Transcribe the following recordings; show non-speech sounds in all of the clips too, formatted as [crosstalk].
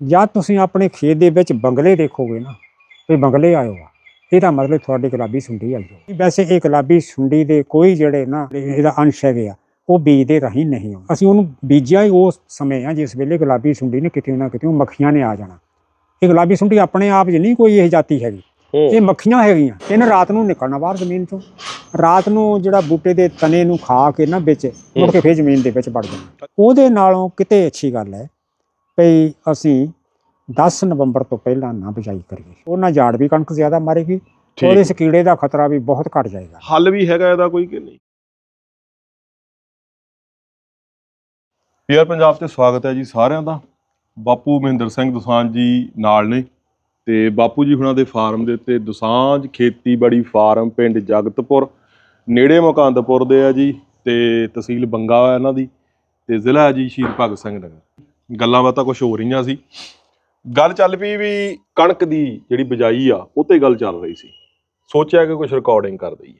ਜਦ ਤੁਸੀਂ ਆਪਣੇ ਖੇਤ ਦੇ ਵਿੱਚ ਬੰਗਲੇ ਦੇਖੋਗੇ ਨਾ ਵੀ ਬੰਗਲੇ ਆਇਓ ਆ ਇਹਦਾ ਮਤਲਬ ਤੁਹਾਡੀ ਗੁਲਾਬੀ ਸੁੰਡੀ ਆਈ ਹੋ ਵੈਸੇ ਇਹ ਗੁਲਾਬੀ ਸੁੰਡੀ ਦੇ ਕੋਈ ਜਿਹੜੇ ਨਾ ਇਹਦਾ ਅੰਸ਼ ਹੈਗੇ ਆ ਉਹ ਬੀਜ ਦੇ ਰਾਹੀਂ ਨਹੀਂ ਆਉਂਦੇ ਅਸੀਂ ਉਹਨੂੰ ਬੀਜਿਆ ਹੀ ਉਸ ਸਮੇਂ ਆ ਜਿਸ ਵੇਲੇ ਗੁਲਾਬੀ ਸੁੰਡੀ ਨੇ ਕਿਤੇ ਨਾ ਕਿਤੇ ਮੱਖੀਆਂ ਨੇ ਆ ਜਾਣਾ। ਇਹ ਗੁਲਾਬੀ ਸੁੰਡੀ ਆਪਣੇ ਆਪ 'ਚ ਨਹੀਂ ਕੋਈ ਇਹ ਜਾਤੀ ਹੈਗੀ। ਇਹ ਮੱਖੀਆਂ ਹੈਗੀਆਂ। ਇਹਨੇ ਰਾਤ ਨੂੰ ਨਿਕਲਣਾ ਬਾਹਰ ਜ਼ਮੀਨ ਤੋਂ ਰਾਤ ਨੂੰ ਜਿਹੜਾ ਬੂਟੇ ਦੇ ਤਣੇ ਨੂੰ ਖਾ ਕੇ ਨਾ ਵਿੱਚ ਮੁੜ ਕੇ ਫੇਰ ਜ਼ਮੀਨ ਦੇ ਵਿੱਚ ਵੜ ਜਾਣਾ। ਉਹਦੇ ਨਾਲੋਂ ਕਿਤੇ ਅੱਛੀ ਗੱਲ ਹੈ ਭਈ ਅਸੀਂ 10 ਨਵੰਬਰ ਤੋਂ ਪਹਿਲਾਂ ਨਾ ਬਿਜਾਈ ਕਰੀਏ। ਉਹਨਾਂ ਝਾੜ ਵੀ ਕਣਕ ਜ਼ਿਆਦਾ ਮਾਰੇਗੀ ਉਹਦੇ ਚ ਕੀੜੇ ਦਾ ਖਤਰਾ ਵੀ ਬਹੁਤ ਘਟ ਜਾਏਗਾ। ਹੱਲ ਵੀ ਹੈਗਾ ਇਹਦਾ ਕੋਈ ਕਿ ਨਹੀਂ? ਪੀਆਰ ਪੰਜਾਬ ਤੇ ਸਵਾਗਤ ਹੈ ਜੀ ਸਾਰਿਆਂ ਦਾ। ਬਾਪੂ ਮਹਿੰਦਰ ਸਿੰਘ ਦੁਸਾਂਝ ਜੀ ਨਾਲ ਨੇ ਤੇ ਬਾਪੂ ਜੀ ਹੁਣਾਂ ਦੇ ਫਾਰਮ ਦੇ ਉੱਤੇ ਦੁਸਾਂਝ ਖੇਤੀਬਾੜੀ ਫਾਰਮ ਪਿੰਡ ਜਗਤਪੁਰ ਨੇੜੇ ਮੁਕੰਦਪੁਰ ਦੇ ਆ ਜੀ ਤੇ ਤਹਿਸੀਲ ਬੰਗਾ ਹੈ ਇਹਨਾਂ ਦੀ ਤੇ ਜ਼ਿਲ੍ਹਾ ਜੀ ਸ਼ਹੀਦ ਭਗਤ ਸਿੰਘ ਨਗਰ। ਗੱਲਾਂ ਬਾਤਾਂ ਕੁਝ ਹੋ ਰਹੀਆਂ ਸੀ। ਗੱਲ ਚੱਲ ਪਈ ਵੀ ਕਣਕ ਦੀ ਜਿਹੜੀ ਬਿਜਾਈ ਆ ਉਹ ਤੇ ਗੱਲ ਚੱਲ ਰਹੀ ਸੀ। ਸੋਚਿਆ ਕਿ ਕੁਝ ਰਿਕਾਰਡਿੰਗ ਕਰ ਦਈਏ।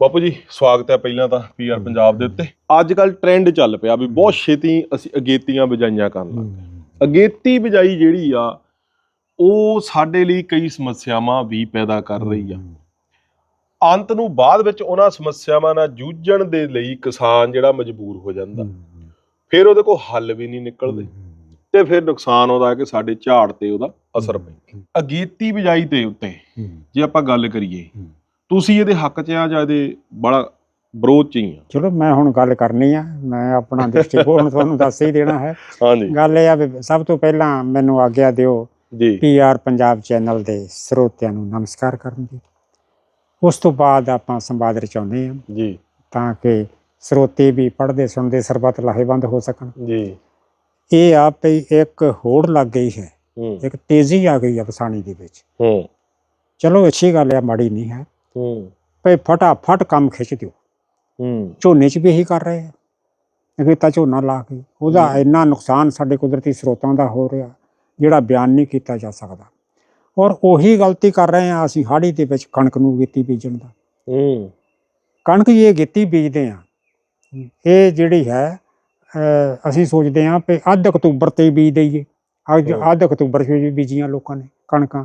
ਬਾਪੂ ਜੀ, ਸਵਾਗਤ ਹੈ ਪਹਿਲਾਂ ਤਾਂ ਪੀਆਰ ਪੰਜਾਬ ਦੇ ਉੱਤੇ। ਅੱਜ ਕੱਲ ਟ੍ਰੈਂਡ ਚੱਲ ਪਿਆ ਵੀ ਬਹੁਤ ਛੇਤੀ ਅਸੀਂ ਅਗੇਤੀਆਂ ਬਿਜਾਈਆਂ ਕਰਨ ਲੱਗ ਅਗੇਤੀ ਬਿਜਾਈ ਜਿਹੜੀ ਆ, ਉਹ ਸਾਡੇ ਲਈ ਕਈ ਸਮੱਸਿਆਵਾਂ ਵੀ ਪੈਦਾ ਕਰ ਰਹੀ ਆ। ਅੰਤ ਨੂੰ ਬਾਅਦ ਵਿੱਚ ਉਹਨਾਂ ਸਮੱਸਿਆਵਾਂ ਨਾਲ ਜੂਝਣ ਦੇ ਲਈ ਕਿਸਾਨ ਜਿਹੜਾ ਮਜਬੂਰ ਹੋ ਜਾਂਦਾ। ਫਿਰ ਉਹਦੇ ਕੋਲ ਹੱਲ ਵੀ ਨਹੀਂ ਨਿਕਲਦੇ। ਤੇ ਫਿਰ ਨੁਕਸਾਨ ਉਹਦਾ ਹੈ ਕਿ ਸਾਡੇ ਝਾੜ ਤੇ ਉਹਦਾ ਅਸਰ ਪੈਂਦਾ ਅਗੇਤੀ ਬਿਜਾਈ ਦੇ ਉੱਤੇ ਜੇ ਆਪਾਂ ਗੱਲ ਕਰੀਏ। ਤੁਸੀਂ ਇਹਦੇ ਹੱਕ 'ਚ ਆ ਜਾਂ ਇਹਦੇ ਬੜਾ ਵਿਰੋਧ 'ਚ ਹੀ ਆ? ਚਲੋ ਮੈਂ ਹੁਣ ਗੱਲ ਕਰਨੀ ਆ। ਮੈਂ ਆਪਣਾ ਦ੍ਰਿਸ਼ਟੀਕੋਣ ਤੁਹਾਨੂੰ [laughs] ਦੱਸ ਹੀ ਦੇਣਾ ਹੈ। ਹਾਂਜੀ। ਗੱਲ ਇਹ ਆ ਵੀ ਸਭ ਤੋਂ ਪਹਿਲਾਂ ਮੈਨੂੰ ਆਗਿਆ ਦਿਓ ਜੀ। ਪੀਆਰ ਪੰਜਾਬ ਚੈਨਲ ਦੇ ਸਰੋਤਿਆਂ ਨੂੰ ਨਮਸਕਾਰ ਕਰਨ ਦੀ। ਉਸ ਤੋਂ ਬਾਅਦ ਆਪਾਂ ਸੰਵਾਦ ਰਚਾਉਂਦੇ ਹਾਂ। ਜੀ। ਤਾਂ ਕਿ ਸਰੋਤੇ ਵੀ ਪੜ੍ਹਦੇ ਸੁਣਦੇ ਸਰਬਤ ਲਾਹੇਵੰਦ ਹੋ ਸਕਣ। ਜੀ। ਇਹ ਆ ਵੀ ਇੱਕ ਹੋੜ ਲੱਗ ਗਈ ਹੈ। ਇੱਕ ਤੇਜ਼ੀ ਆ ਗਈ ਹੈ ਕਿਸਾਨੀ ਦੇ ਵਿੱਚ। ਹੂੰ। ਚਲੋ ਅੱਛੀ ਗੱਲ ਹੈ ਮਾੜੀ ਨਹੀਂ ਹੈ। ਹੂੰ। ਭਈ ਫਟਾਫਟ ਕੰਮ ਖਿੱਚ ਦਿਓ। ਹੂੰ। ਝੋਨੇ 'ਚ ਵੀ ਇਹੀ ਕਰ ਰਹੇ ਆ। ਅਗੇ ਤਾਂ ਝੋਨਾ ਲਾ ਕੇ। ਉਹਦਾ। ਇੰਨਾ ਨੁਕਸਾਨ ਸਾਡੇ ਕੁਦਰਤੀ ਸਰੋਤਾਂ ਦਾ ਹੋ ਰਿਹਾ ਜਿਹੜਾ ਬਿਆਨ ਨਹੀਂ ਕੀਤਾ ਜਾ ਸਕਦਾ। ਔਰ ਉਹੀ ਗਲਤੀ ਕਰ ਰਹੇ ਆ ਅਸੀਂ ਹਾੜੀ ਦੇ ਵਿੱਚ ਕਣਕ ਨੂੰ ਗੇਤੀ ਬੀਜਣ ਦਾ। ਹੂੰ। ਕਣਕ ਇਹ ਗੇਤੀ ਬੀਜਦੇ ਆ ਇਹ ਜਿਹੜੀ ਹੈ ਅਸੀਂ ਸੋਚਦੇ ਆ ਕਿ ਅੱਧ ਅਕਤੂਬਰ ਤੇ ਹੀ ਬੀਜ ਦਈਏ। ਅੱਜ। ਅੱਧ ਅਕਤੂਬਰ 'ਚ ਵੀ ਬੀਜੀਆਂ ਲੋਕਾਂ ਨੇ ਕਣਕਾਂ।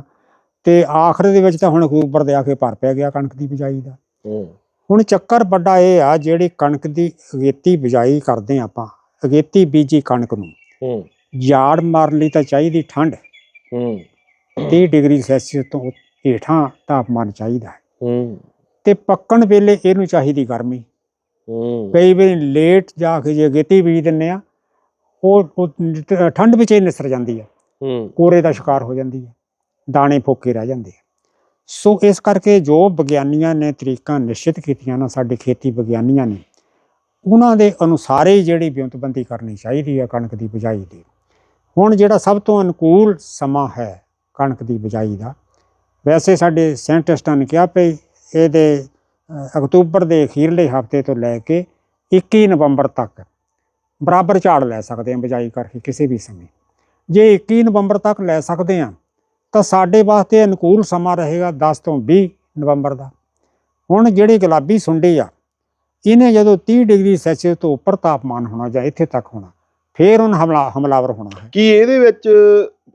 ਤੇ ਆਖਰ ਦੇ ਵਿੱਚ ਤਾਂ ਹੁਣ ਅਕਤੂਬਰ ਦੇ ਆ ਕੇ ਭਰ ਪਿਆ ਗਿਆ ਕਣਕ ਦੀ ਬਿਜਾਈ ਦਾ। ਹੂੰ। ਹੁਣ ਚੱਕਰ ਵੱਡਾ ਇਹ ਆ ਜਿਹੜੀ ਕਣਕ ਦੀ ਅਗੇਤੀ ਬਿਜਾਈ ਕਰਦੇ ਆ ਆਪਾਂ ਅਗੇਤੀ ਬੀਜੀ ਕਣਕ ਨੂੰ। ਹੂੰ। ਜਾੜ ਮਾਰਨ ਲਈ ਤਾਂ ਚਾਹੀਦੀ ਠੰਡ। ਹੂੰ। 30 ਡਿਗਰੀ ਸੈਲਸੀਅਸ ਤੋਂ ਹੇਠਾਂ ਤਾਪਮਾਨ ਚਾਹੀਦਾ ਹੈ। ਹੂੰ। ਤੇ ਪੱਕਣ ਵੇਲੇ ਇਹਨੂੰ ਚਾਹੀਦੀ ਗਰਮੀ। ਹੂੰ ਕਈ ਵਾਰੀ ਲੇਟ ਜਾ ਕੇ ਜੇ ਅਗੇਤੀ ਬੀਜ ਦਿੰਨੇ ਆ ਉਹ ਠੰਡ ਵਿੱਚ ਹੀ ਨਿਸਰ ਜਾਂਦੀ ਹੈ। ਕੋਰੇ ਦਾ ਸ਼ਿਕਾਰ ਹੋ ਜਾਂਦੀ ਹੈ ਦਾਣੇ ਫੋਕੇ ਰਹਿ ਜਾਂਦੇ ਆ। ਸੋ ਇਸ ਕਰਕੇ ਜੋ ਵਿਗਿਆਨੀਆਂ ਨੇ ਤਰੀਕਾਂ ਨਿਸ਼ਚਿਤ ਕੀਤੀਆਂ ਨਾ ਸਾਡੇ ਖੇਤੀ ਵਿਗਿਆਨੀਆਂ ਨੇ ਉਹਨਾਂ ਦੇ ਅਨੁਸਾਰ ਹੀ ਜਿਹੜੀ ਵਿਉਂਤਬੰਦੀ ਕਰਨੀ ਚਾਹੀਦੀ ਹੈ ਕਣਕ ਦੀ ਬਿਜਾਈ ਦੀ। ਹੁਣ ਜਿਹੜਾ ਸਭ ਤੋਂ ਅਨੁਕੂਲ ਸਮਾਂ ਹੈ ਕਣਕ ਦੀ ਬਿਜਾਈ ਦਾ ਵੈਸੇ ਸਾਡੇ ਸਾਇੰਟਿਸਟਾਂ ਨੇ ਕਿਹਾ ਵੀ ਇਹਦੇ ਅਕਤੂਬਰ ਦੇ ਅਖੀਰਲੇ ਹਫ਼ਤੇ ਤੋਂ ਲੈ ਕੇ 21 ਨਵੰਬਰ ਤੱਕ ਬਰਾਬਰ ਝਾੜ ਲੈ ਸਕਦੇ ਹਾਂ ਬਿਜਾਈ ਕਰਕੇ ਕਿਸੇ ਵੀ ਸਮੇਂ। ਜੇ 21 ਨਵੰਬਰ ਤੱਕ ਲੈ ਸਕਦੇ ਹਾਂ, ਤਾਂ ਸਾਡੇ ਵਾਸਤੇ ਅਨੁਕੂਲ ਸਮਾਂ ਰਹੇਗਾ 10 ਤੋਂ 20 ਨਵੰਬਰ ਦਾ। ਹੁਣ ਜਿਹੜੇ ਗੁਲਾਬੀ ਸੁੰਡੀ ਆ, ਇਹਨੇ ਜਦੋਂ 30 ਡਿਗਰੀ ਸੈਲਸੀਅਸ ਤੋਂ ਉੱਪਰ ਤਾਪਮਾਨ ਹੋਣਾ ਜਾਂ ਇੱਥੇ ਤੱਕ ਹੋਣਾ, ਫੇਰ ਉਹਨ ਹਮਲਾ ਹਮਲਾਵਰ ਹੋਣਾ ਹੈ। ਕੀ ਇਹਦੇ ਵਿੱਚ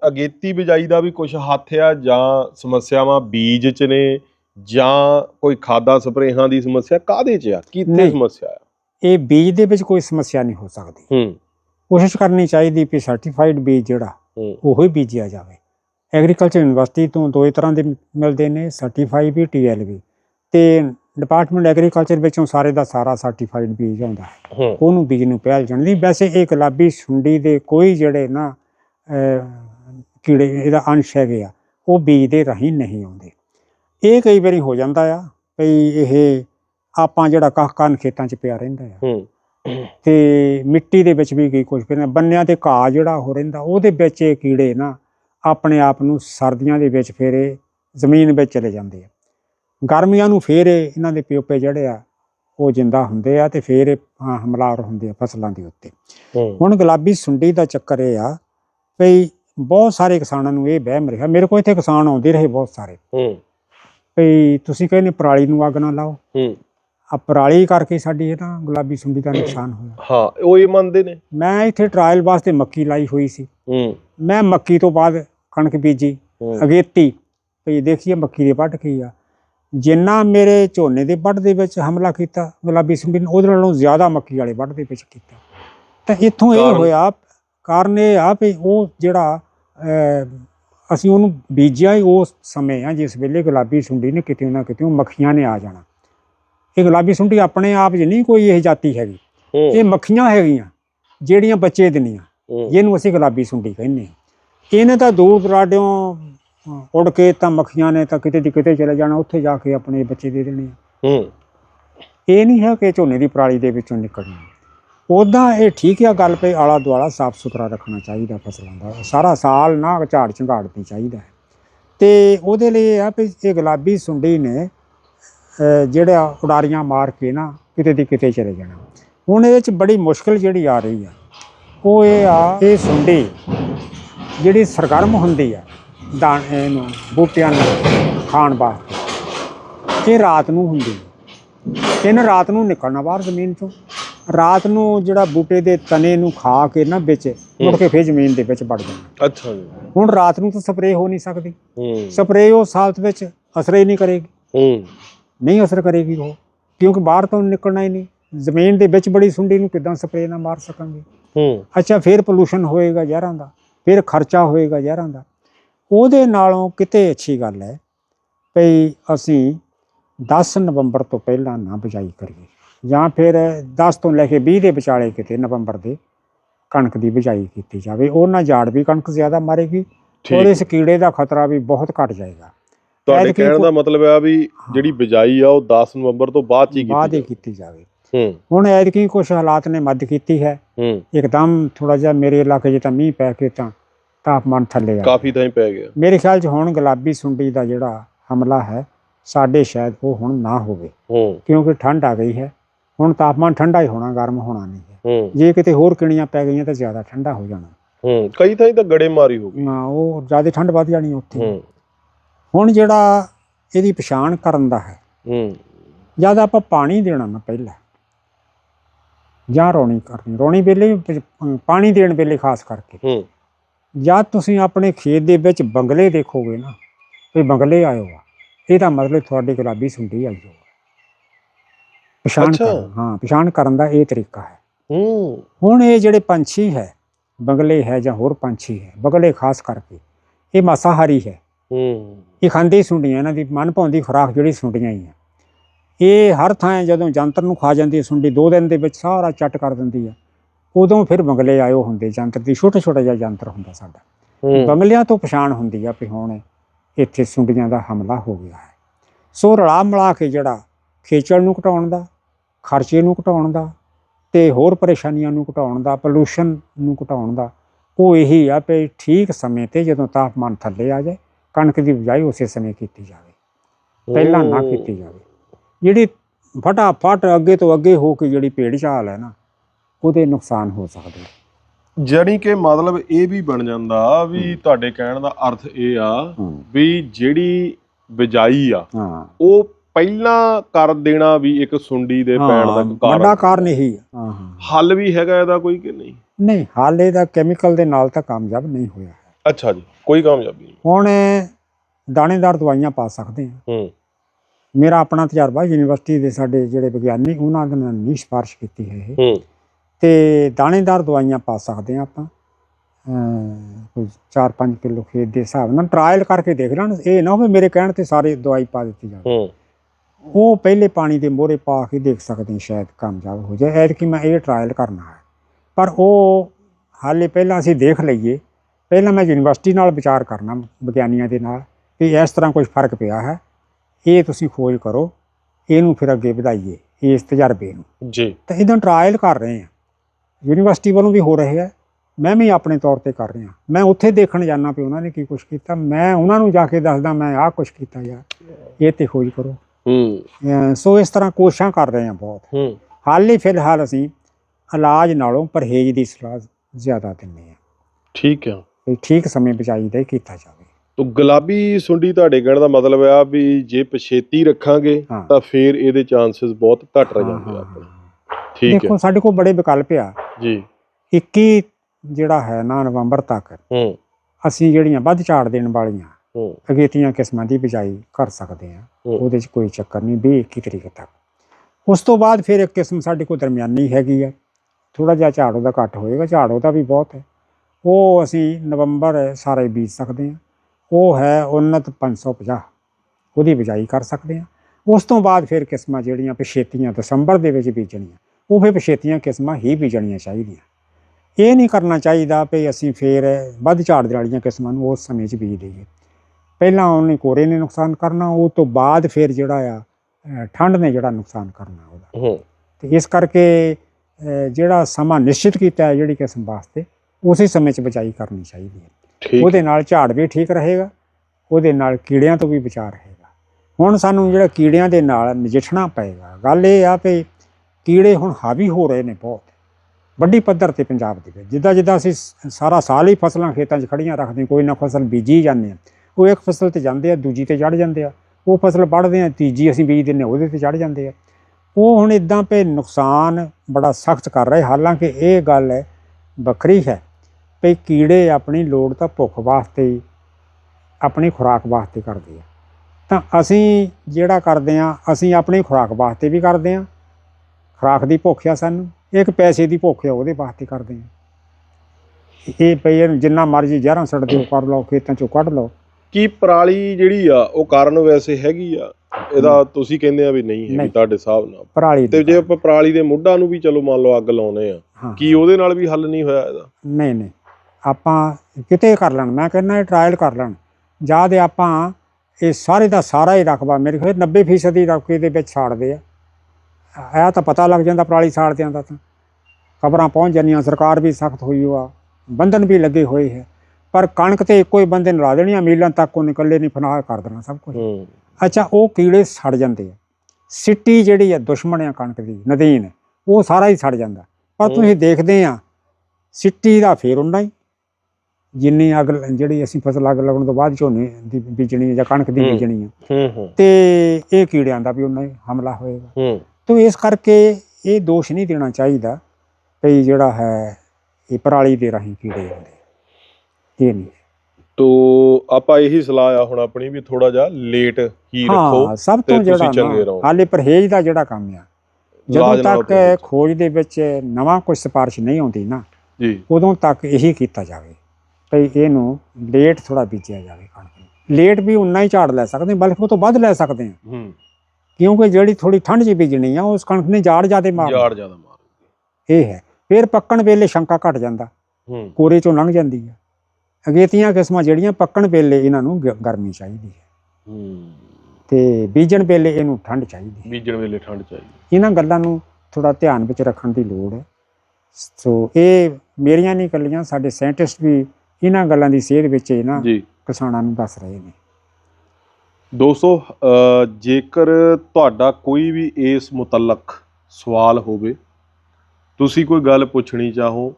ਅਗੇਤੀ ਬਿਜਾਈ ਦਾ ਵੀ ਕੁਝ ਹੱਥ ਆ ਜਾਂ ਸਮੱਸਿਆਵਾਂ ਬੀਜ 'ਚ ਨੇ? ਜਾਂ ਕੋਈ ਖਾਦਾਂ ਸਪਰੇਹਾਂ ਦੀ ਸਮੱਸਿਆ ਕਾਦੇ 'ਚ ਆ? ਕਿੱਥੇ ਨਹੀਂ। ਸਮੱਸਿਆ ਆ? ਇਹ ਬੀਜ ਦੇ ਵਿੱਚ ਕੋਈ ਸਮੱਸਿਆ ਨਹੀਂ ਹੋ ਸਕਦੀ। ਹੂੰ। ਕੋਸ਼ਿਸ਼ ਕਰਨੀ ਚਾਹੀਦੀ ਕਿ ਸਰਟੀਫਾਈਡ ਬੀਜ ਜਿਹੜਾ ਹੂੰ। ਉਹੋ ਹੀ ਬੀਜਿਆ ਜਾਵੇ। ਐਗਰੀਕਲਚਰ ਯੂਨੀਵਰਸਿਟੀ ਤੋਂ ਦੋ ਹੀ ਤਰ੍ਹਾਂ ਦੇ ਮਿਲਦੇ ਨੇ ਸਰਟੀਫਾਈ ਵੀ ਟੀਐਲ ਵੀ। ਤੇ ਡਿਪਾਰਟਮੈਂਟ ਐਗਰੀਕਲਚਰ ਵਿੱਚੋਂ ਸਾਰੇ ਦਾ ਸਾਰਾ ਸਰਟੀਫਾਈਡ ਬੀਜ ਆਉਂਦਾ ਹੈ। ਹੂੰ। ਉਹਨੂੰ ਬੀਜ ਨੂੰ ਪਹਿਲ ਜਾਣੀ ਵੈਸੇ ਇਹ ਗੁਲਾਬੀ ਸੁੰਡੀ ਦੇ ਕੋਈ ਜਿਹੜੇ ਨਾ ਅਹ, ਕੀੜੇ ਇਹਦਾ ਅੰਸ਼ ਹੈਗੇ ਆ ਉਹ ਬੀਜ ਦੇ ਰਾਹੀਂ ਨਹੀਂ ਆਉਂਦੇ। ਇਹ ਕਈ ਵਾਰੀ ਹੋ ਜਾਂਦਾ ਆ ਭਈ ਇਹ ਆਪਾਂ ਜਿਹੜਾ ਕਾਹ ਕਾਨ ਖੇਤਾਂ 'ਚ ਪਿਆ ਰਹਿੰਦਾ ਆ। ਤੇ ਮਿੱਟੀ ਦੇ ਵਿੱਚ ਵੀ ਕਈ ਕੁਝ ਫਿਰ ਬੰਨਿਆਂ ਤੇ ਘਾਹ ਜਿਹੜਾ ਹੋ ਰਹਿੰਦਾ ਉਹਦੇ ਵਿੱਚ ਇਹ ਕੀੜੇ ਨਾ ਆਪਣੇ ਆਪ ਨੂੰ ਸਰਦੀਆਂ ਦੇ ਵਿੱਚ ਫਿਰ ਇਹ ਜ਼ਮੀਨ ਵਿੱਚ ਚਲੇ ਜਾਂਦੇ ਆ। ਗਰਮੀਆਂ ਨੂੰ ਫਿਰ ਇਹ ਇਹਨਾਂ ਦੇ ਪਿਓਪੇ ਜਿਹੜੇ ਆ ਉਹ ਜਿੰਦਾ ਹੁੰਦੇ ਆ ਤੇ ਫਿਰ ਇਹ ਹਮਲਾਵਰ ਹੁੰਦੇ ਆ ਫਸਲਾਂ ਦੇ ਉੱਤੇ। ਹੁਣ ਗੁਲਾਬੀ ਸੁੰਡੀ ਦਾ ਚੱਕਰ ਇਹ ਆ ਵੀ ਬਹੁਤ ਸਾਰੇ ਕਿਸਾਨਾਂ ਨੂੰ ਇਹ ਵਹਿਮ ਰਿਹਾ। ਮੇਰੇ ਕੋਲ ਇੱਥੇ ਕਿਸਾਨ ਆਉਂਦੇ ਰਹੇ ਬਹੁਤ ਸਾਰੇ। ਵੀ ਤੁਸੀਂ ਕਹਿੰਦੇ ਪਰਾਲੀ ਨੂੰ ਅੱਗ ਨਾ ਲਾਓ। ਹੂੰ। ਆ ਪਰਾਲੀ ਕਰਕੇ ਸਾਡੀ ਇਹ ਨਾ ਗੁਲਾਬੀ ਸੁੰਡੀ ਦਾ ਨੁਕਸਾਨ ਹੋਇਆ। ਹਾਂ ਉਹ ਇਹ ਮੰਨਦੇ ਨੇ? ਮੈਂ ਇੱਥੇ ਟਰਾਇਲ ਵਾਸਤੇ ਮੱਕੀ ਲਾਈ ਹੋਈ ਸੀ। ਹੂੰ। ਮੈਂ ਮੱਕੀ ਤੋਂ ਬਾਅਦ ਕਣਕ ਬੀਜੀ ਅਗੇਤੀ। ਭਈ ਦੇਖੀਏ ਮੱਕੀ ਦੇ ਵੱਢ ਕੀ ਆ। ਜਿੰਨਾ ਮੇਰੇ ਝੋਨੇ ਦੇ ਵੱਢ ਦੇ ਵਿੱਚ ਹਮਲਾ ਕੀਤਾ ਗੁਲਾਬੀ ਸੁੰਡੀ ਨੇ ਉਹਦੇ ਨਾਲੋਂ ਜ਼ਿਆਦਾ ਮੱਕੀ ਵਾਲੇ ਵੱਢ ਦੇ ਵਿੱਚ ਕੀਤਾ। ਤਾਂ ਇੱਥੋਂ ਇਹ? ਹੋਇਆ ਕਾਰਨ ਇਹ ਆ ਵੀ ਉਹ ਜਿਹੜਾ ਅਸੀਂ ਉਹਨੂੰ ਬੀਜਿਆ ਹੀ ਉਸ ਸਮੇਂ ਆ ਜਿਸ ਵੇਲੇ ਗੁਲਾਬੀ ਸੁੰਡੀ ਨੇ ਕਿਤੇ ਨਾ ਕਿਤੇ ਮੱਖੀਆਂ ਨੇ ਆ ਜਾਣਾ। ਇਹ ਗੁਲਾਬੀ ਸੁੰਡੀ ਆਪਣੇ ਆਪ 'ਚ ਨਹੀਂ ਕੋਈ ਇਹ ਜਾਤੀ ਹੈਗੀ। ਇਹ ਮੱਖੀਆਂ ਹੈਗੀਆਂ ਜਿਹੜੀਆਂ ਬੱਚੇ ਦਿੰਦੀਆਂ ਹੂੰ। ਜਿਹਨੂੰ ਅਸੀਂ ਗੁਲਾਬੀ ਸੁੰਡੀ ਕਹਿੰਦੇ ਹਾਂ। ਇਹਨੇ ਤਾਂ ਦੂਰ ਦਰਾਡਿਓਂ ਉੱਡ ਕੇ ਤਾਂ ਮੱਖੀਆਂ ਨੇ ਤਾਂ ਕਿਤੇ ਦੀ ਕਿਤੇ ਚਲੇ ਜਾਣਾ ਉੱਥੇ ਜਾ ਕੇ ਆਪਣੇ ਬੱਚੇ ਦੇ ਦੇਣੇ। ਹੂੰ। ਇਹ ਨਹੀਂ ਹੈ ਕਿ ਝੋਨੇ ਦੀ ਪਰਾਲੀ ਦੇ ਵਿੱਚੋਂ ਨਿਕਲਣਾ। ਉਦਾਂ ਇਹ ਠੀਕ ਆ ਗੱਲ ਪਈ ਆਲਾ ਦੁਆਲਾ ਸਾਫ਼ ਸੁਥਰਾ ਰੱਖਣਾ ਚਾਹੀਦਾ ਫਸਲਾਂ ਦਾ। ਸਾਰਾ ਸਾਲ ਨਾ ਝਾੜ ਝੰਗਾੜ ਨਹੀਂ ਚਾਹੀਦਾ ਹੈ। ਤੇ ਉਹਦੇ ਲਈ ਇਹ ਆ ਵੀ ਇਹ ਗੁਲਾਬੀ ਸੁੰਡੀ ਨੇ ਜਿਹੜਾ ਉਡਾਰੀਆਂ ਮਾਰ ਕੇ ਨਾ ਕਿਤੇ ਦੀ ਕਿਤੇ ਚਲੇ ਜਾਣਾ। ਹੁਣ ਇਹਦੇ ਚ ਬੜੀ ਮੁਸ਼ਕਲ ਜਿਹੜੀ ਆ ਰਹੀ ਆ, ਉਹ ਇਹ ਆ, ਇਹ ਸੁੰਡੀ ਜਿਹੜੀ ਸਰਗਰਮ ਹੁੰਦੀ ਆ, ਦਾਣੇ ਨੂੰ ਬੂਟਿਆਂ ਨੂੰ ਖਾਣ ਵਾਸਤੇ, ਇਹ ਰਾਤ ਨੂੰ ਹੁੰਦੀ ਹੈ ਇਹਨੇ ਰਾਤ ਨੂੰ ਨਿਕਲਣਾ ਬਾਹਰ ਜ਼ਮੀਨ ਚੋਂ। ਰਾਤ ਨੂੰ ਜਿਹੜਾ ਬੂਟੇ ਦੇ ਤਣੇ ਨੂੰ ਖਾ ਕੇ ਨਾ ਵਿੱਚ ਮੁੜ ਕੇ ਫੇਰ ਜ਼ਮੀਨ ਦੇ ਵਿੱਚ ਵੜ ਜਾਣਾ ਅੱਛਾ ਜੀ। ਹੁਣ ਰਾਤ ਨੂੰ ਤਾਂ ਸਪਰੇਅ ਹੋ ਨਹੀਂ ਸਕਦੀ। ਹੂੰ। ਸਪਰੇਅ ਉਸ ਹਾਲਤ ਵਿੱਚ ਅਸਰ ਹੀ ਨਹੀਂ ਕਰੇਗੀ। ਹੂੰ। ਨਹੀਂ ਅਸਰ ਕਰੇਗੀ ਉਹ ਕਿਉਂਕਿ ਬਾਹਰ ਤੋਂ ਨਿਕਲਣਾ ਹੀ ਨਹੀਂ। ਜ਼ਮੀਨ ਦੇ ਵਿੱਚ ਬੜੀ ਸੁੰਡੀ ਨੂੰ ਕਿਦਾਂ ਸਪਰੇਅ ਨਾਲ ਮਾਰ ਸਕਾਂਗੇ? ਹੂੰ। ਅੱਛਾ ਫਿਰ ਪੋਲੂਸ਼ਨ ਹੋਏਗਾ ਜ਼ਹਿਰਾਂ ਦਾ ਫਿਰ ਖਰਚਾ ਹੋਏਗਾ ਜ਼ਹਿਰਾਂ ਦਾ। ਉਹਦੇ ਨਾਲੋਂ ਕਿਤੇ ਅੱਛੀ ਗੱਲ ਹੈ ਭਈ ਅਸੀਂ 10 ਨਵੰਬਰ ਤੋਂ ਪਹਿਲਾਂ ਨਾ ਬਿਜਾਈ ਕਰੀਏ। ਜਾਂ ਫਿਰ 10 ਤੋਂ ਲੈ ਕੇ 20 ਦੇ ਵਿਚਾਲੇ ਕਿਤੇ ਨਵੰਬਰ ਦੇ ਕਣਕ ਦੀ ਬਿਜਾਈ ਕੀਤੀ ਜਾਵੇ ਉਹ ਨਾਲ ਝਾੜ ਵੀ ਕਣਕ ਜ਼ਿਆਦਾ ਮਾਰੇਗੀ ਔਰ ਠੀਕ ਇਸ ਕੀੜੇ ਦਾ ਖਤਰਾ ਵੀ ਬਹੁਤ ਘਟ ਜਾਏਗਾ। ਤੁਹਾਡੇ ਕਹਿਣ ਦਾ ਮਤਲਬ ਆ ਵੀ ਜਿਹੜੀ ਬਿਜਾਈ ਆ ਉਹ 10 ਨਵੰਬਰ ਤੋਂ ਬਾਅਦ ਹੀ ਬਾਅਦ ਹੀ ਕੀਤੀ ਜਾਵੇ। ਹੂੰ। ਹੁਣ ਐਤਕੀ ਕੁਝ ਹਾਲਾਤ ਨੇ ਮਦਦ ਕੀਤੀ ਹੈ। ਹੂੰ। ਇੱਕਦਮ ਥੋੜਾ ਜਿਹਾ ਮੇਰੇ ਇਲਾਕੇ 'ਚ ਤਾਂ ਮੀਂਹ ਪੈ ਕੇ ਤਾਂ ਤਾਪਮਾਨ ਥੱਲੇ ਆ ਕਾਫੀ ਥਾਂ ਪੈ ਗਿਆ। ਮੇਰੇ ਖਿਆਲ 'ਚ ਹੁਣ ਗੁਲਾਬੀ ਸੁੰਡੀ ਦਾ ਜਿਹੜਾ ਹਮਲਾ ਹੈ ਸਾਡੇ ਸ਼ਾਇਦ ਉਹ ਹੁਣ ਨਾ ਹੋਵੇ। ਹੂੰ। ਕਿਉਂਕਿ ਠੰਡ ਆ ਗਈ ਹੈ। ਹੁਣ ਤਾਪਮਾਨ ਠੰਡਾ ਹੀ ਹੋਣਾ ਗਰਮ ਹੋਣਾ ਨਹੀਂ ਹੈ। ਹੂੰ। ਜੇ ਕਿਤੇ ਹੋਰ ਕਿਣੀਆਂ ਪੈ ਗਈਆਂ ਤਾਂ ਜ਼ਿਆਦਾ ਠੰਡਾ ਹੋ ਜਾਣਾ। ਹੂੰ ਕਈ ਥਾਂ ਤਾਂ ਗੜੇਮਾਰੀ ਹੋ ਗਈ। ਨਾ ਉਹ ਜ਼ਿਆਦਾ ਠੰਡ ਵੱਧ ਜਾਣੀ ਉੱਥੇ। ਹੂੰ। ਹੁਣ ਜਿਹੜਾ ਇਹਦੀ ਪਛਾਣ ਕਰਨ ਦਾ ਹੈ ਹੂੰ। ਜਦ ਆਪਾਂ ਪਾਣੀ ਦੇਣਾ ਨਾ ਪਹਿਲਾਂ ਜਾਂ ਰੌਣੀ ਕਰਨੀ ਰੌਣੀ ਵੇਲੇ ਵੀ ਪ- ਪਾਣੀ ਦੇਣ ਵੇਲੇ ਖਾਸ ਕਰਕੇ। ਹੂੰ। ਜਦ ਤੁਸੀਂ ਆਪਣੇ ਖੇਤ ਦੇ ਵਿੱਚ ਬੰਗਲੇ ਦੇਖੋਗੇ ਨਾ ਵੀ ਬੰਗਲੇ ਆਇਓ ਆ ਇਹਦਾ ਮਤਲਬ ਤੁਹਾਡੇ ਗੁਲਾਬੀ ਸੁੰਡੀ ਆਈ ਹੋ ਪਛਾਣ। ਕਰਨ ਹਾਂ ਪਛਾਣ ਕਰਨ ਦਾ ਇਹ ਤਰੀਕਾ ਹੈ। ਹੂੰ। ਹੁਣ ਇਹ ਜਿਹੜੇ ਪੰਛੀ ਹੈ ਬੰਗਲੇ ਹੈ ਜਾਂ ਹੋਰ ਪੰਛੀ ਹੈ ਬੰਗਲੇ ਖਾਸ ਕਰਕੇ ਇਹ ਮਾਸਾਹਾਰੀ ਹੈ। ਹੂੰ। ਇਹ ਖਾਂਦੇ ਹੀ ਸੁੰਡੀਆਂ ਇਹਨਾਂ ਦੀ ਮਨ ਭਾਉਂਦੀ ਖੁਰਾਕ ਜਿਹੜੀ ਸੁੰਡੀਆਂ ਹੀ ਆ ਇਹ ਹਰ ਥਾਂ ਜਦੋਂ ਜੰਤਰ ਨੂੰ ਖਾ ਜਾਂਦੀ ਹੈ ਸੁੰਡੀ ਦੋ ਦਿਨ ਦੇ ਵਿੱਚ ਸਾਰਾ ਚੱਟ ਕਰ ਦਿੰਦੀ ਹੈ। ਉਦੋਂ ਫਿਰ ਬੰਗਲੇ ਆਇਓ ਹੁੰਦੇ ਜੰਤਰ ਦੀ ਛੋਟਾ ਛੋਟਾ ਜਿਹਾ ਜੰਤਰ ਹੁੰਦਾ ਸਾਡਾ। ਹੂੰ। ਬੰਗਲਿਆਂ ਤੋਂ ਪਛਾਣ ਹੁੰਦੀ ਆ ਵੀ ਹੁਣ ਇੱਥੇ ਸੁੰਡੀਆਂ ਦਾ ਹਮਲਾ ਹੋ ਗਿਆ ਹੈ। ਸੋ ਰਲਾ ਮਿਲਾ ਕੇ ਜਿਹੜਾ ਖੇਚਲ ਨੂੰ ਘਟਾਉਣ ਦਾ ਖਰਚੇ ਨੂੰ ਘਟਾਉਣ ਦਾ ਤੇ ਹੋਰ ਪਰੇਸ਼ਾਨੀਆਂ ਨੂੰ ਘਟਾਉਣ ਦਾ ਪੋਲੂਸ਼ਨ ਨੂੰ ਘਟਾਉਣ ਦਾ ਉਹ ਇਹੀ ਆ ਵੀ ਠੀਕ ਸਮੇਂ ਤੇ ਜਦੋਂ ਤਾਪਮਾਨ ਥੱਲੇ ਆ ਜਾਏ ਕਣਕ ਦੀ ਬਿਜਾਈ ਉਸੇ ਸਮੇਂ ਕੀਤੀ ਜਾਵੇ। ਪਹਿਲਾਂ ਨਾ। ਕੀਤੀ ਜਾਵੇ। ਜਿਹੜੀ ਫਟਾਫਟ ਅੱਗੇ ਤੋਂ ਅੱਗੇ ਹੋ ਕੇ ਜਿਹੜੀ ਭੇੜ ਚਾਲ ਹੈ ਨਾ ਉਹਦੇ ਨੁਕਸਾਨ ਹੋ ਸਕਦੇ। ਜਾਣੀ ਕਿ ਮਤਲਬ ਇਹ ਵੀ ਬਣ ਜਾਂਦਾ ਵੀ ਤੁਹਾਡੇ ਕਹਿਣ ਦਾ ਅਰਥ ਇਹ ਆ ਵੀ ਜਿਹੜੀ ਬਿਜਾਈ ਆ ਉਹ ਪਹਿਲਾਂ ਕਰ ਦੇਣਾ ਵੀ ਇੱਕ ਸੁੰਡੀ ਦੇ ਪੈਣ ਦਾ ਹਾਂ, ਇੱਕ ਕਾਰਨ ਵੱਡਾ ਕਾਰਨ ਇਹੀ ਆ। ਹਾਂ ਹਾਂ। ਹੱਲ ਵੀ ਹੈਗਾ ਇਹਦਾ ਕੋਈ ਕਿ ਨਹੀਂ? ਨਹੀਂ ਹਾਲੇ ਦਾ ਕੈਮੀਕਲ ਦੇ ਨਾਲ ਤਾਂ ਕਾਮਯਾਬ ਨਹੀਂ ਹੋਇਆ ਹੈ। ਅੱਛਾ ਜੀ ਕੋਈ ਕਾਮਯਾਬੀ ਨਹੀਂ। ਹੁਣ ਦਾਣੇਦਾਰ ਦਵਾਈਆਂ ਪਾ ਸਕਦੇ ਹਾਂ ਹੂੰ। ਮੇਰਾ ਆਪਣਾ ਤਜਰਬਾ ਯੂਨੀਵਰਸਿਟੀ ਦੇ ਸਾਡੇ ਜਿਹੜੇ ਵਿਗਿਆਨੀ ਉਹਨਾਂ ਨੇ ਨਹੀਂ ਸਿਫਾਰਿਸ਼ ਕੀਤੀ ਹੈ ਇਹ। ਹੂੰ। ਤੇ ਦਾਣੇਦਾਰ ਦਵਾਈਆਂ ਪਾ ਸਕਦੇ ਹਾਂ ਆਪਾਂ। ਅਮ ਕੋਈ 4-5 ਕਿਲੋ ਖੇਤ ਦੇ ਹਿਸਾਬ ਨਾਲ ਟਰਾਇਲ ਕਰਕੇ ਦੇਖ ਲੈਣ। ਇਹ ਨਾ ਹੋਵੇ ਮੇਰੇ ਕਹਿਣ ਤੇ ਸਾਰੇ ਦਵਾਈ ਪਾ ਦਿੱਤੀ ਜਾਵੇ। ਹੂੰ। ਉਹ ਪਹਿਲੇ ਪਾਣੀ ਦੇ ਮੋਹਰੇ ਪਾ ਕੇ ਦੇਖ ਸਕਦੇ ਹਾਂ ਸ਼ਾਇਦ ਕਾਮਯਾਬ ਹੋ ਜਾਏ। ਐਤਕੀ ਮੈਂ ਇਹ ਟਰਾਇਲ ਕਰਨਾ ਹੈ। ਪਰ ਉਹ ਹਾਲੇ ਪਹਿਲਾਂ ਅਸੀਂ ਦੇਖ ਲਈਏ। ਪਹਿਲਾਂ ਮੈਂ ਯੂਨੀਵਰਸਿਟੀ ਨਾਲ ਵਿਚਾਰ ਕਰਨਾ ਵਿਗਿਆਨੀਆਂ ਦੇ ਨਾਲ ਵੀ ਇਸ ਤਰ੍ਹਾਂ ਕੁਝ ਫ਼ਰਕ ਪਿਆ ਹੈ। ਇਹ ਤੁਸੀਂ ਖੋਜ ਕਰੋ। ਇਹਨੂੰ ਫਿਰ ਅੱਗੇ ਵਧਾਈਏ ਇਸ ਤਜਰਬੇ ਨੂੰ। ਜੀ। ਤਾਂ ਇਹਦਾ ਟਰਾਇਲ ਕਰ ਰਹੇ ਹਾਂ। ਯੂਨੀਵਰਸਿਟੀ ਵੱਲੋਂ ਵੀ ਹੋ ਰਹੇ ਹੈ। ਮੈਂ ਵੀ ਆਪਣੇ ਤੌਰ ਤੇ ਕਰ ਰਿਹਾ। ਮੈਂ ਉੱਥੇ ਦੇਖਣ ਜਾਣਾ ਵੀ ਉਹਨਾਂ ਨੇ ਕੀ ਕੁਝ ਕੀਤਾ। ਮੈਂ ਉਹਨਾਂ ਨੂੰ ਜਾ ਕੇ ਦੱਸਦਾ ਮੈਂ ਆਹ ਕੁਝ ਕੀਤਾ ਯਾਰ। ਇਹ ਤੇ ਖੋਜ ਕਰੋ। ਹੂੰ। ਸੋ ਇਸ ਤਰ੍ਹਾਂ ਕੋਸ਼ਿਸ਼ਾਂ ਕਰ ਰਹੇ ਹਾਂ ਬਹੁਤ। ਹੂੰ। ਹਾਲੇ ਫਿਲਹਾਲ ਅਸੀਂ ਇਲਾਜ ਨਾਲੋਂ ਪਰਹੇਜ਼ ਦੀ ਸਲਾਹ ਜ਼ਿਆਦਾ ਦਿੰਦੇ ਹਾਂ। ਠੀਕ ਆ। ਵੀ ਠੀਕ ਸਮੇਂ ਬਚਾਈ ਦਾ ਹੀ ਕੀਤਾ ਜਾਵੇ। ਤੋ ਗੁਲਾਬੀ ਸੁੰਡੀ ਤੁਹਾਡੇ ਕਹਿਣ ਦਾ ਮਤਲਬ ਆ ਵੀ ਜੇ ਪਛੇਤੀ ਰੱਖਾਂਗੇ ਹਾਂ। ਤਾਂ ਫਿਰ ਇਹਦੇ ਚਾਂਸਸ ਬਹੁਤ ਘੱਟ ਰਹਿ ਜਾਂਦੇ ਆ ਹਾਂ, ਆਪਣੇ। ਹਾਂ। ਠੀਕ ਹੈ ਦੇਖੋ ਸਾਡੇ ਕੋਲ ਬੜੇ ਵਿਕਲਪ ਆ। ਜੀ। 21 ਜਿਹੜਾ ਹੈ ਨਾ ਨਵੰਬਰ ਤੱਕ ਹੂੰ। ਅਸੀਂ ਜਿਹੜੀਆਂ ਵੱਧ ਝਾੜ ਦੇਣ ਵਾਲੀਆਂ ਹੂੰ ਅਗੇਤੀਆਂ ਕਿਸਮਾਂ ਦੀ ਬਿਜਾਈ ਕਰ ਸਕਦੇ ਹੂੰ। ਉਹਦੇ 'ਚ ਕੋਈ ਚੱਕਰ ਨਹੀਂ 20 21 ਤਰੀਕ ਤੱਕ। ਉਸ ਤੋਂ ਬਾਅਦ ਫਿਰ ਇੱਕ ਕਿਸਮ ਸਾਡੇ ਕੋਲ ਦਰਮਿਆਨੀ ਹੈਗੀ ਆ। ਥੋੜਾ ਜਿਹਾ ਝਾੜ ਉਹਦਾ ਘੱਟ ਹੋਏਗਾ ਝਾੜ ਉਹਦਾ ਵੀ ਬਹੁਤ ਹੈ। ਉਹ ਅਸੀਂ ਨਵੰਬਰ ਸਾਰੇ ਬੀਜ ਸਕਦੇ ਹਾਂ। ਉਹ ਹੈ ਉન્નਤ 550 ਉਹਦੀ ਬਿਜਾਈ ਕਰ ਸਕਦੇ ਹਾਂ। ਉਸ ਤੋਂ ਬਾਅਦ ਫਿਰ ਕਿਸਮਾਂ ਜਿਹੜੀਆਂ ਪਛੇਤੀਆਂ ਦਸੰਬਰ ਦੇ ਵਿੱਚ ਬੀਜਣੀਆਂ ਉਹ ਫਿਰ ਪਛੇਤੀਆਂ ਕਿਸਮਾਂ ਹੀ ਬੀਜਣੀਆਂ ਚਾਹੀਦੀਆਂ। ਇਹ ਨਹੀਂ ਕਰਨਾ ਚਾਹੀਦਾ ਵੀ ਅਸੀਂ ਫਿਰ ਵੱਧ ਝਾੜ ਦੇ ਵਾਲੀਆਂ ਕਿਸਮਾਂ ਨੂੰ ਉਸ ਸਮੇਂ 'ਚ ਬੀਜ ਦਈਏ। ਪਹਿਲਾਂ ਉਹਨੇ ਕੋਰੇ ਨੇ ਨੁਕਸਾਨ ਕਰਨਾ ਉਹ ਤੋਂ ਬਾਅਦ ਫਿਰ ਜਿਹੜਾ ਆ ਠੰਡ ਨੇ ਜਿਹੜਾ ਨੁਕਸਾਨ ਕਰਨਾ ਉਹਦਾ। ਤੇ ਇਸ ਕਰਕੇ ਜਿਹੜਾ ਸਮਾਂ ਨਿਸ਼ਚਿਤ ਕੀਤਾ ਹੈ ਜਿਹੜੀ ਕਿਸਮ ਵਾਸਤੇ ਉਸੇ ਸਮੇਂ 'ਚ ਬਚਾਈ ਕਰਨੀ ਚਾਹੀਦੀ ਹੈ। ਉਹਦੇ ਨਾਲ ਝਾੜ ਵੀ ਠੀਕ ਰਹੇਗਾ ਉਹਦੇ ਨਾਲ ਕੀੜਿਆਂ ਤੋਂ ਵੀ ਬਚਾਅ ਰਹੇਗਾ। ਹੁਣ ਸਾਨੂੰ ਜਿਹੜਾ ਕੀੜਿਆਂ ਦੇ ਨਾਲ ਨਜਿੱਠਣਾ ਪਏਗਾ ਗੱਲ ਇਹ ਆ ਵੀ ਕੀੜੇ ਹੁਣ ਹਾਵੀ ਹੋ ਰਹੇ ਨੇ ਬਹੁਤ। ਵੱਡੀ ਪੱਧਰ ਤੇ ਪੰਜਾਬ ਦੇ ਵਿੱਚ ਜਿੱਦਾਂ ਜਿੱਦਾਂ ਅਸੀਂ ਸਾਰਾ ਸਾਲ ਹੀ ਫਸਲਾਂ ਖੇਤਾਂ 'ਚ ਖੜੀਆਂ ਰੱਖਦੇ ਕੋਈ ਨਾ ਫਸਲ ਬੀਜੀ ਜਾਂਦੇ ਆ ਉਹ ਇੱਕ ਫਸਲ ਤੇ ਜਾਂਦੇ ਆ, ਦੂਜੀ ਤੇ ਚੜ ਜਾਂਦੇ ਆ। ਉਹ ਫਸਲ ਵੱਢਦੇ ਆ, ਤੀਜੀ ਅਸੀਂ ਬੀਜ ਦਿੰਦੇ ਹਾਂ ਉਹਦੇ ਤੇ ਚੜ ਜਾਂਦੇ ਆ। ਉਹ ਹੁਣ ਇਦਾਂ ਪੇ ਨੁਕਸਾਨ ਬੜਾ ਸਖਤ ਕਰ ਰਹੇ, ਹਾਲਾਂਕਿ ਇਹ ਗੱਲ ਹੈ, ਵੱਖਰੀ ਹੈ। ਵੀ ਕੀੜੇ ਆਪਣੀ ਲੋੜ ਤਾਂ ਭੁੱਖ ਵਾਸਤੇ, ਆਪਣੀ ਖੁਰਾਕ ਵਾਸਤੇ ਕਰਦੇ ਆ। ਤਾਂ ਅਸੀਂ ਜਿਹੜਾ ਕਰਦੇ ਆ, ਅਸੀਂ ਆਪਣੀ ਖੁਰਾਕ ਵਾਸਤੇ ਵੀ ਕਰਦੇ ਆ। ਖੁਰਾਕ ਦੀ ਭੁੱਖ ਆ ਸਾਨੂੰ, ਇੱਕ ਪੈਸੇ ਦੀ ਭੁੱਖ ਆ, ਉਹਦੇ ਵਾਸਤੇ ਕਰਦੇ ਆ। ਇਹ ਪਈ ਜਿੰਨਾ ਮਰਜ਼ੀ ਜ਼ਹਿਰਾਂ ਸੜ ਦਿਓ ਕਰ ਲਓ, ਖੇਤਾਂ ਚੋਂ ਕੱਢ ਲਓ। ਕੀ ਪਰਾਲੀ ਜਿਹੜੀ ਆ ਉਹ ਕਾਰਨ ਵੈਸੇ ਹੈਗੀ ਆ? ਇਹਦਾ ਤੁਸੀਂ ਕਹਿੰਦੇ ਆ ਵੀ ਨਹੀਂ ਹੈਗੀ ਨਹੀਂ। ਤੁਹਾਡੇ ਹਿਸਾਬ ਨਾਲ। ਪਰਾਲੀ ਤੇ ਦੀ ਜੇ ਆਪਾਂ ਪਰਾਲੀ ਦੇ ਮੁੱਢਾਂ ਨੂੰ ਵੀ ਚਲੋ ਮੰਨ ਲਓ ਅੱਗ ਲਾਉਨੇ ਆ ਹਾਂ। ਕੀ ਉਹਦੇ ਨਾਲ ਵੀ ਹੱਲ ਨਹੀਂ ਹੋਇਆ ਇਹਦਾ? ਨਹੀਂ ਨਹੀਂ। ਆਪਾਂ ਕਿਤੇ ਕਰ ਲੈਣ ਮੈਂ ਕਹਿੰਦਾ ਟ੍ਰਾਇਲ ਕਰ ਲੈਣ। ਜਾਂ ਤੇ ਆਪਾਂ ਇਹ ਸਾਰੇ ਦਾ ਸਾਰਾ ਹੀ ਰਕਬਾ ਮੇਰੇ ਖਿਆਲ 90% ਦੀ ਰਕਬੇ ਦੇ ਵਿੱਚ ਸਾੜਦੇ ਆ। ਇਹ ਤਾਂ ਪਤਾ ਲੱਗ ਜਾਂਦਾ ਪਰਾਲੀ ਸਾੜਦਿਆਂ ਦਾ ਤਾਂ। ਖਬਰਾਂ ਪਹੁੰਚ ਜਾਂਦੀਆਂ ਸਰਕਾਰ ਵੀ ਸਖਤ ਹੋਈ ਹੋਆ ਬੰਧਨ ਵੀ ਲੱਗੇ ਹੋਏ ਹੈ। ਪਰ ਕਣਕ ਤੇ ਇੱਕੋ ਹੀ ਬੰਦੇ ਨੂੰ ਲਾ ਦੇਣੀ ਆ ਮੀਲਾਂ ਤੱਕ ਉਹ ਨਿਕਲੇ ਨਹੀਂ ਫਨਾਹ ਕਰ ਦੇਣਾ ਸਭ ਕੁਝ ਅੱਛਾ ਉਹ ਕੀੜੇ ਸੜ ਜਾਂਦੇ ਆ। ਸਿੱਟੀ ਜਿਹੜੀ ਆ ਦੁਸ਼ਮਣ ਆ ਕਣਕ ਦੀ ਨਦੀਨ ਉਹ ਸਾਰਾ ਹੀ ਸੜ ਜਾਂਦਾ। ਪਰ। ਤੁਸੀਂ ਦੇਖਦੇ ਆ ਸਿੱਟੀ ਦਾ ਫੇਰ ਉਨਾ ਹੀ। ਜਿੰਨੀ ਅੱਗ ਜਿਹੜੀ ਅਸੀਂ ਫਸਲ ਅੱਗ ਲੱਗਣ ਤੋਂ ਬਾਅਦ ਝੋਨੇ ਦੀ ਬੀਜਣੀ ਜਾਂ ਕਣਕ ਦੀ। ਬੀਜਣੀ ਆ ਹੂੰ ਹੂੰ। ਤੇ ਇਹ ਕੀੜਿਆਂ ਦਾ ਵੀ ਉਨਾ ਹੀ ਹਮਲਾ ਹੋਏਗਾ। ਹੂੰ। ਤੋ ਇਸ ਕਰਕੇ ਇਹ ਦੋਸ਼ ਨਹੀਂ ਦੇਣਾ ਚਾਹੀਦਾ ਵੀ ਜਿਹੜਾ ਹੈ ਇਹ ਪਰਾਲੀ ਦੇ ਰਾਹੀਂ ਕੀੜੇ ਆਉਂਦੇ ਇਹ ਨਹੀਂ। ਤੋ ਆਪਾਂ ਇਹੀ ਸਲਾਹ ਆ ਹੁਣ ਆਪਣੀ ਵੀ ਥੋੜਾ ਜਿਹਾ ਲੇਟ ਹੀ ਰੱਖੋ ਹਾਂ ਸਭ ਤੇ ਜਿਹੜਾ। ਹਾਲੇ ਪਰਹੇਜ਼ ਦਾ ਜਿਹੜਾ ਕੰਮ ਆ ਜਦੋਂ ਤੱਕ ਖੋਜ ਦੇ ਵਿੱਚ ਨਵਾਂ ਕੁਝ ਸਿਫਾਰਿਸ਼ ਨਹੀਂ ਆਉਂਦੀ ਨਾ ਜੀ। ਉਦੋਂ ਤੱਕ ਇਹੀ ਕੀਤਾ ਜਾਵੇ ਭਈ ਇਹਨੂੰ ਲੇਟ ਥੋੜਾ ਬੀਜਿਆ ਜਾਵੇ ਕਣਕ ਨੂੰ। ਲੇਟ ਵੀ ਉਨਾ ਹੀ ਝਾੜ ਲੈ ਸਕਦੇ ਹਾਂ, ਬਲਕਿ ਉਹ ਤੋਂ ਵੱਧ ਲੈ ਸਕਦੇ ਹਾਂ। ਹੂੰ। ਕਿਉਂਕਿ ਜਿਹੜੀ ਥੋੜੀ ਠੰਡ 'ਚ ਬੀਜਣੀ ਆ ਉਸ ਕਣਕ ਨੇ ਝਾੜ ਜ਼ਿਆਦੇ ਮਾਰ ਯਾਰ ਜ਼ਿਆਦਾ ਮਾਰ ਇਹ ਹੈ। ਫਿਰ ਪੱਕਣ ਵੇਲੇ ਸ਼ੰਕਾ ਘਟ ਜਾਂਦਾ। ਹੂੰ। ਕੋਰੇ ਚੋਂ ਲੰਘ ਜਾਂਦੀ ਆ। ਅਗੇਤੀਆਂ ਕਿਸਮਾਂ ਜਿਹੜੀਆਂ ਪੱਕਣ ਵੇਲੇ ਇਹਨਾਂ ਨੂੰ ਗ- ਗਰਮੀ ਚਾਹੀਦੀ ਹੈ। ਹੂੰ ਤੇ ਬੀਜਣ ਵੇਲੇ ਇਹਨੂੰ ਠੰਡ ਚਾਹੀਦੀ ਹੈ। ਬੀਜਣ ਵੇਲੇ ਠੰਡ ਚਾਹੀਦੀ ਇਹਨਾਂ ਗੱਲਾਂ ਨੂੰ ਥੋੜਾ ਧਿਆਨ ਵਿੱਚ ਰੱਖਣ ਦੀ ਲੋੜ ਹੈ। ਸੋ ਇਹ ਮੇਰੀਆਂ ਨਹੀਂ ਕੱਲੀਆਂ ਸਾਡੇ ਸਾਇੰਟਿਸਟ ਵੀ ਇਹਨਾਂ ਗੱਲਾਂ ਦੀ ਸੇਧ ਵਿੱਚ ਇਹਨਾਂ ਜੀ। ਕਿਸਾਨਾਂ ਨੂੰ ਦੱਸ ਰਹੇ ਨੇ। ਦੋਸਤੋ ਅ, ਜੇਕਰ ਤੁਹਾਡਾ ਕੋਈ ਵੀ ਇਸ ਮੁਤਲਕ ਸਵਾਲ ਹੋਵੇ ਤੁਸੀਂ ਕੋਈ ਗੱਲ ਪੁੱਛਣੀ ਚਾਹੋ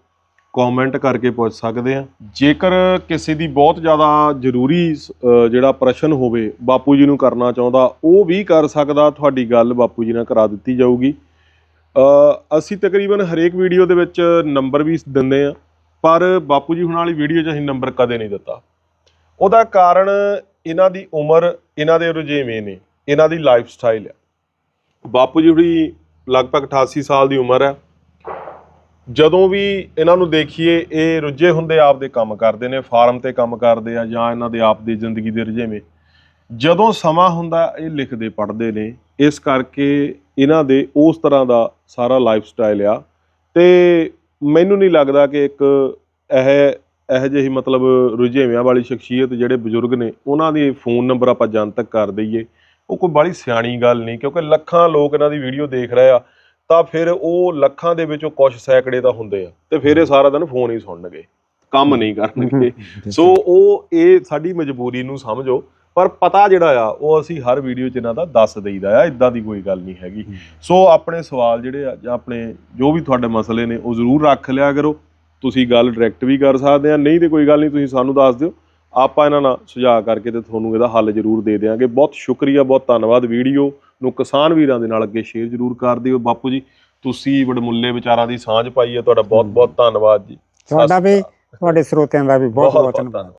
ਕਮੈਂਟ ਕਰਕੇ ਪੁੱਛ ਸਕਦੇ ਆ ਜੇਕਰ ਕਿਸੇ ਦੀ ਬਹੁਤ ਜ਼ਿਆਦਾ ਜ਼ਰੂਰੀ ਅ, ਜਿਹੜਾ ਪ੍ਰਸ਼ਨ ਹੋਵੇ ਬਾਪੂ ਜੀ ਨੂੰ ਕਰਨਾ ਚਾਹੁੰਦਾ ਉਹ ਵੀ ਕਰ ਸਕਦਾ। ਤੁਹਾਡੀ ਗੱਲ ਬਾਪੂ ਜੀ ਨਾਲ ਕਰਾ ਦਿੱਤੀ ਜਾਊਗੀ। ਅਸੀਂ ਤਕਰੀਬਨ ਹਰੇਕ ਵੀਡੀਓ ਦੇ ਵਿੱਚ ਨੰਬਰ ਵੀ ਦਿੰਦੇ ਆ ਪਰ ਬਾਪੂ ਜੀ ਹੁਣ ਵਾਲੀ ਵੀਡੀਓ 'ਚ ਅਸੀਂ ਨੰਬਰ ਕਦੇ ਨਹੀਂ ਦਿੱਤਾ। ਉਹਦਾ ਕਾਰਨ ਇਹਨਾਂ ਦੀ ਉਮਰ ਇਹਨਾਂ ਦੇ ਰੁਝੇਵੇਂ ਨੇ ਇਹਨਾਂ ਦੀ ਲਾਈਫ ਸਟਾਈਲ ਹੈ ਬਾਪੂ ਜੀ ਹੁਣੀ ਲਗਭਗ 88 ਸਾਲ ਦੀ ਉਮਰ ਹੈ ਜਦੋਂ ਵੀ ਇਹਨਾਂ ਨੂੰ ਦੇਖੀਏ, ਇਹ ਰੁੱਝੇ ਹੁੰਦੇ ਆਪਦੇ ਕੰਮ ਕਰਦੇ ਨੇ, ਫਾਰਮ ਤੇ ਕੰਮ ਕਰਦੇ ਆ ਜਾਂ ਇਹਨਾਂ ਦੇ ਆਪ ਦੀ ਜ਼ਿੰਦਗੀ ਦੇ ਰੁਝੇਵੇਂ। ਜਦੋਂ ਸਮਾਂ ਹੁੰਦਾ, ਇਹ ਲਿਖਦੇ, ਪੜ੍ਹਦੇ ਨੇ। ਇਸ ਕਰਕੇ ਇਹਨਾਂ ਦੇ ਉਸ ਤਰ੍ਹਾਂ ਦਾ ਸਾਰਾ ਲਾਈਫ ਸਟਾਈਲ ਆ। ਤੇ ਮੈਨੂੰ ਨਹੀਂ ਲੱਗਦਾ ਕਿ ਇੱਕ ਇਹ, ਇਹੋ ਜਿਹੀ ਮਤਲਬ ਰੁਝੇਵਿਆਂ ਵਾਲੀ ਸ਼ਖਸੀਅਤ ਜਿਹੜੇ ਬਜ਼ੁਰਗ ਨੇ, ਉਹਨਾਂ ਦੇ ਫੋਨ ਨੰਬਰ ਆਪਾਂ ਜਨਤਕ ਕਰ ਦਈਏ। ਉਹ ਕੋਈ ਬੜੀ ਸਿਆਣੀ ਗੱਲ ਨਹੀਂ, ਕਿਉਂਕਿ ਲੱਖਾਂ ਲੋਕ ਇਹਨਾਂ ਦੀ ਵੀਡੀਓ ਦੇਖ ਰਹੇ ਆ। ਤਾਂ ਫਿਰ ਉਹ ਲੱਖਾਂ ਦੇ ਵਿੱਚੋਂ ਕੁਝ ਸੈਂਕੜੇ ਤਾਂ ਹੁੰਦੇ ਆ। ਤੇ ਫਿਰ ਇਹ ਸਾਰਾ ਦਿਨ ਫੋਨ ਹੀ ਸੁਣਨਗੇ ਕੰਮ ਨਹੀਂ ਕਰਨਗੇ। [laughs] ਸੋ ਉਹ ਇਹ ਸਾਡੀ ਮਜਬੂਰੀ ਨੂੰ ਸਮਝੋ ਪਰ ਪਤਾ ਜਿਹੜਾ ਆ ਉਹ ਅਸੀਂ ਹਰ ਵੀਡੀਓ 'ਚ ਇਹਨਾਂ ਦਾ ਦੱਸ ਦਈਦਾ ਆ ਇਦਾਂ ਦੀ ਕੋਈ ਗੱਲ ਨਹੀਂ ਹੈਗੀ। ਸੋ ਆਪਣੇ ਸਵਾਲ ਜਿਹੜੇ ਆ ਜਾਂ ਆਪਣੇ ਜੋ ਵੀ ਤੁਹਾਡੇ ਮਸਲੇ ਨੇ ਉਹ ਜ਼ਰੂਰ ਰੱਖ ਲਿਆ ਕਰੋ। ਤੁਸੀਂ ਗੱਲ ਡਾਇਰੈਕਟ ਵੀ ਕਰ ਸਕਦੇ ਆ ਨਹੀਂ ਤੇ ਕੋਈ ਗੱਲ ਨਹੀਂ ਤੁਸੀਂ ਸਾਨੂੰ ਦੱਸ ਦਿਓ। ਆਪਾਂ ਇਹਨਾਂ ਨਾਲ ਸੁਝਾਅ ਕਰਕੇ ਤੇ ਤੁਹਾਨੂੰ ਇਹਦਾ ਹੱਲ ਜ਼ਰੂਰ ਦੇ ਦੇਵਾਂਗੇ ਬਹੁਤ ਸ਼ੁਕਰੀਆ ਬਹੁਤ ਧੰਨਵਾਦ ਵੀਡੀਓ। ਨੂੰ ਕਿਸਾਨ ਵੀਰਾਂ ਦੇ ਨਾਲ ਅੱਗੇ ਸ਼ੇਅਰ ਜ਼ਰੂਰ ਕਰ ਦਿਓ। ਬਾਪੂ ਜੀ ਤੁਸੀਂ ਵਡਮੁੱਲੇ ਵਿਚਾਰਾਂ ਦੀ ਸਾਂਝ ਪਾਈ ਹੈ। ਤੁਹਾਡਾ ਬਹੁਤ ਬਹੁਤ ਧੰਨਵਾਦ ਜੀ। ਤੁਹਾਡਾ ਵੀ ਤੁਹਾਡੇ ਸਰੋਤਿਆਂ ਦਾ ਵੀ ਬਹੁਤ ਬਹੁਤ ਧੰਨਵਾਦ। ਧੰਨਵਾਦ।